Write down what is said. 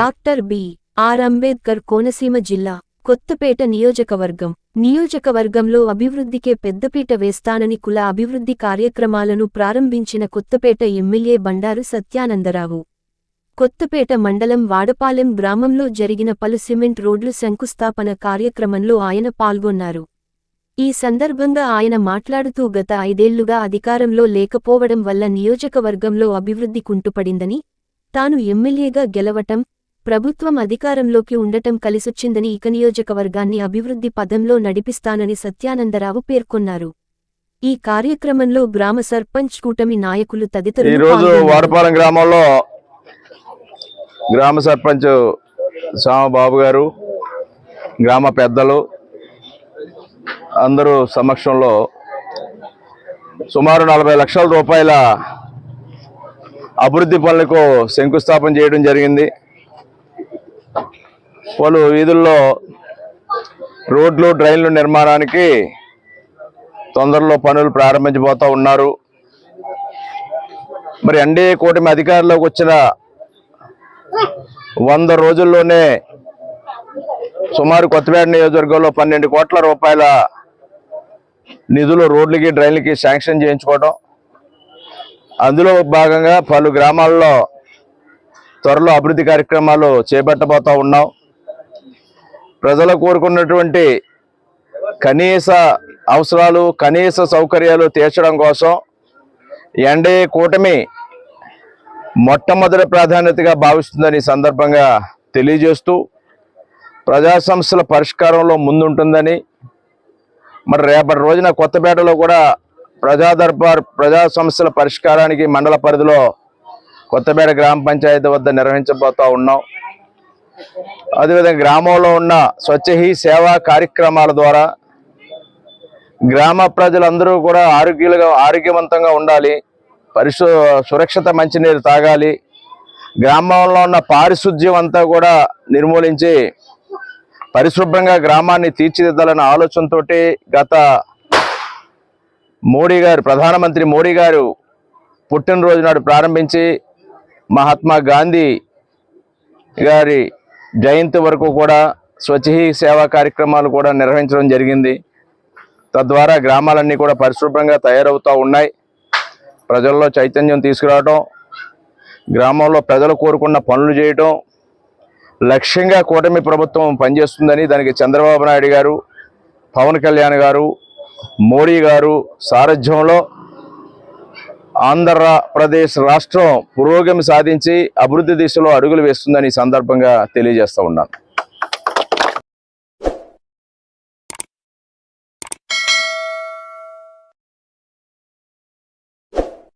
Doctor B. R. Ambedkar Konaseema జిల్లా కొత్తపేట నియోజకవర్గం. నియోజకవర్గంలో అభివృద్ధికే పెద్దపీట వేస్తానని కుల అభివృద్ధి కార్యక్రమాలను ప్రారంభించిన కొత్తపేట ఎమ్మెల్యే బండారు సత్యానందరావు. కొత్తపేట మండలం వాడపాలెం గ్రామంలో జరిగిన పలు సిమెంట్ రోడ్లు శంకుస్థాపన కార్యక్రమంలో ఆయన పాల్గొన్నారు. ఈ సందర్భంగా ఆయన మాట్లాడుతూ గత ఐదేళ్ళుగా అధికారంలో లేకపోవడం వల్ల నియోజకవర్గంలో అభివృద్ధి కుంటుపడిందని తాను ఎమ్మెల్యేగా గెలవటం ప్రభుత్వం అధికారంలోకి ఉండటం కలిసొచ్చిందని ఇక నియోజకవర్గాన్ని అభివృద్ధి పదంలో నడిపిస్తానని సత్యానందరావు పేర్కొన్నారు ఈ కార్యక్రమంలో గ్రామ సర్పంచ్ కూటమి నాయకులు తదితరులు ఈరోజు. వాడపాలెం గ్రామంలో గ్రామ సర్పంచ్ సామబాబు గారు గ్రామ పెద్దలు అందరూ సమక్షంలో సుమారు నలభై లక్షల రూపాయల అభివృద్ధి పనులకు శంకుస్థాపన చేయడం జరిగింది పలు వీధుల్లో రోడ్లు డ్రైన్లు నిర్మాణానికి తొందరలో పనులు ప్రారంభించబోతూ ఉన్నారు. మరి ఎన్డీఏ కూటమి అధికారంలోకి వచ్చిన వంద రోజుల్లోనే సుమారు కొత్తపేట నియోజకవర్గంలో పన్నెండు కోట్ల రూపాయల నిధులు రోడ్లకి డ్రైన్లకి శాంక్షన్ చేయించుకోవడం అందులో భాగంగా పలు గ్రామాల్లో త్వరలో అభివృద్ధి కార్యక్రమాలు చేపట్టబోతా ఉన్నాం. ప్రజలు కోరుకున్నటువంటి కనీస అవసరాలు కనీస సౌకర్యాలు తీర్చడం కోసం ఎన్డీఏ కూటమి మొట్టమొదటి ప్రాధాన్యతగా భావిస్తుందని సందర్భంగా తెలియజేస్తూ ప్రజా సమస్యల పరిష్కారంలో ముందుంటుందని మరి రేపటి రోజున కొత్తపేటలో కూడా ప్రజా దర్బార్ ప్రజా సమస్యల పరిష్కారానికి మండల పరిధిలో కొత్తపేట గ్రామ పంచాయతీ వద్ద నిర్వహించబోతా ఉన్నాం. అదేవిధంగా గ్రామంలో ఉన్న స్వచ్ఛహి సేవా కార్యక్రమాల ద్వారా గ్రామ ప్రజలందరూ కూడా ఆరోగ్యులుగా ఆరోగ్యవంతంగా ఉండాలి. పరిశు సురక్షిత మంచినీరు తాగాలి. గ్రామంలో ఉన్న పారిశుద్ధ్యం అంతా కూడా నిర్మూలించి పరిశుభ్రంగా గ్రామాన్ని తీర్చిదిద్దాలన్న ఆలోచనతోటి గత మోడీ గారు ప్రధానమంత్రి మోడీ గారు పుట్టినరోజు నాడు ప్రారంభించి మహాత్మా గాంధీ గారి జయంతి వరకు కూడా స్వచ్ఛహీ సేవా కార్యక్రమాలు కూడా నిర్వహించడం జరిగింది. తద్వారా గ్రామాలన్నీ కూడా పరిశుభ్రంగా తయారవుతూ ఉన్నాయి. ప్రజల్లో చైతన్యం తీసుకురావడం గ్రామంలో ప్రజలు కోరుకున్న పనులు చేయటం లక్ష్యంగా కూటమి ప్రభుత్వం పనిచేస్తుందని దానికి చంద్రబాబు నాయుడు గారు పవన్ కళ్యాణ్ గారు మోడీ గారు సారథ్యంలో ఆంధ్రప్రదేశ్ రాష్ట్రం పురోగమి సాధించి అభివృద్ధి దిశలో అడుగులు వేస్తుందని ఈ సందర్భంగా తెలియజేస్తూ ఉన్నాను.